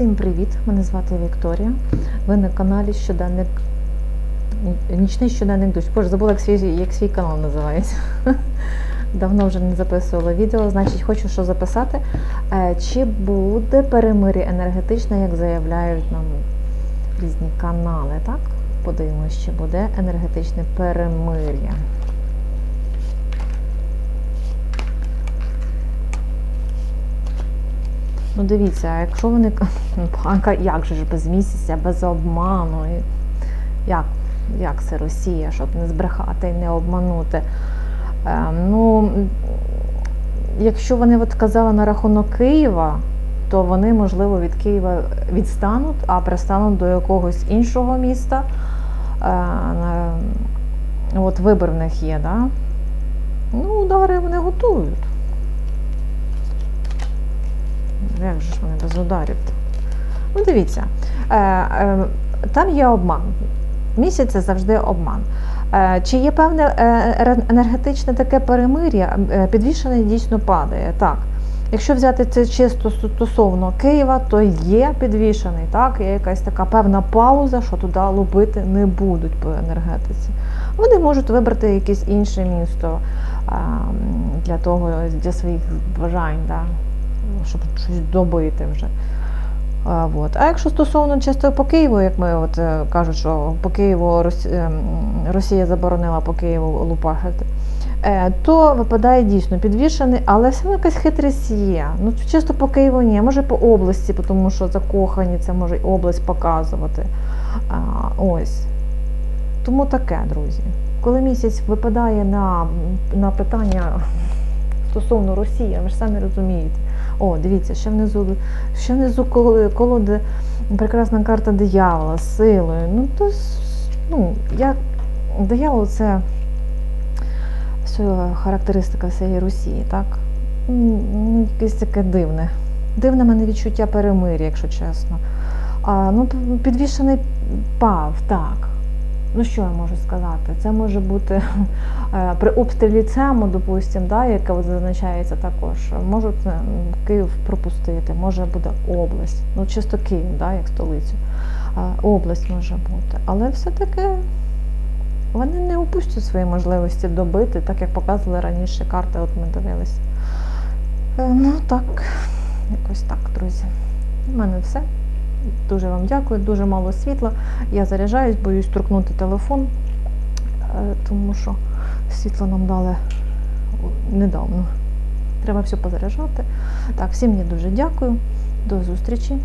Всім привіт! Мене звати Вікторія. Ви на каналі Щоденник Нічний щоденник дощ. Боже, забула, як свій, як свій канал називається. Давно вже не записувала відео, значить, хочу що записати. Е, Чи буде перемир'я енергетичне, як заявляють нам різні канали, так? Подивимось, чи буде енергетичне перемир'я. Ну, дивіться, а якщо вони банка, як же ж без місяця, без обману? Як, як це Росія, щоб не збрехати і не обманути? Е, ну, якщо вони от казали на рахунок Києва, то вони, можливо, від Києва відстануть, а пристануть до якогось іншого міста. Е, от вибір в них є, да? Ну, удари вони готують. Як же ж вони без ударів? Ну, дивіться, е, е, там є обман. Місяць це завжди обман. Е, Чи є певне е, енергетичне таке перемир'я? Е, Підвішений дійсно падає. Так. Якщо взяти це чисто стосовно Києва, то є підвішений, так, є якась така певна пауза, що туди лупити не будуть по енергетиці. Вони можуть вибрати якесь інше місто для того, для своїх бажань, да, щоб щось добити вже. А, от. а якщо стосовно чисто по Києву, як ми от е, кажуть, що по Києву ем, Росія заборонила по Києву лупахати, е, то випадає дійсно підвішений, але все якась хитрість є. Ну, чисто по Києву ні, може по області, тому що закохані, це може й область показувати. А, ось. Тому таке, друзі. Коли місяць випадає на, на питання стосовно Росії, ви ж самі розумієте. О, дивіться, ще внизу, ще внизу коло- колоди прекрасна карта диявола з силою. Ну, то, ну, я, диявол це все характеристика всієї Росії, так? Ну, якесь таке дивне. Дивне мене відчуття перемир'я, якщо чесно. А, ну, підвішений пав, так. Ну, що я можу сказати? Це може бути е, при обстрілі ЦЕМу, допустимо, да, яке зазначається також, можуть е, Київ пропустити, може буде область. Ну, чисто Київ, да, як столицю. Область може бути. Але все-таки вони не упустять свої можливості добити, так як показували раніше карти, от ми дивилися. Е, Ну так, якось так, друзі. У мене все. Дуже вам дякую, дуже мало світла. Я заряджаюсь, боюсь торкнути телефон, е, тому що світло нам дали недавно. Треба все позаряджати. Так, всім я дуже дякую. До зустрічі.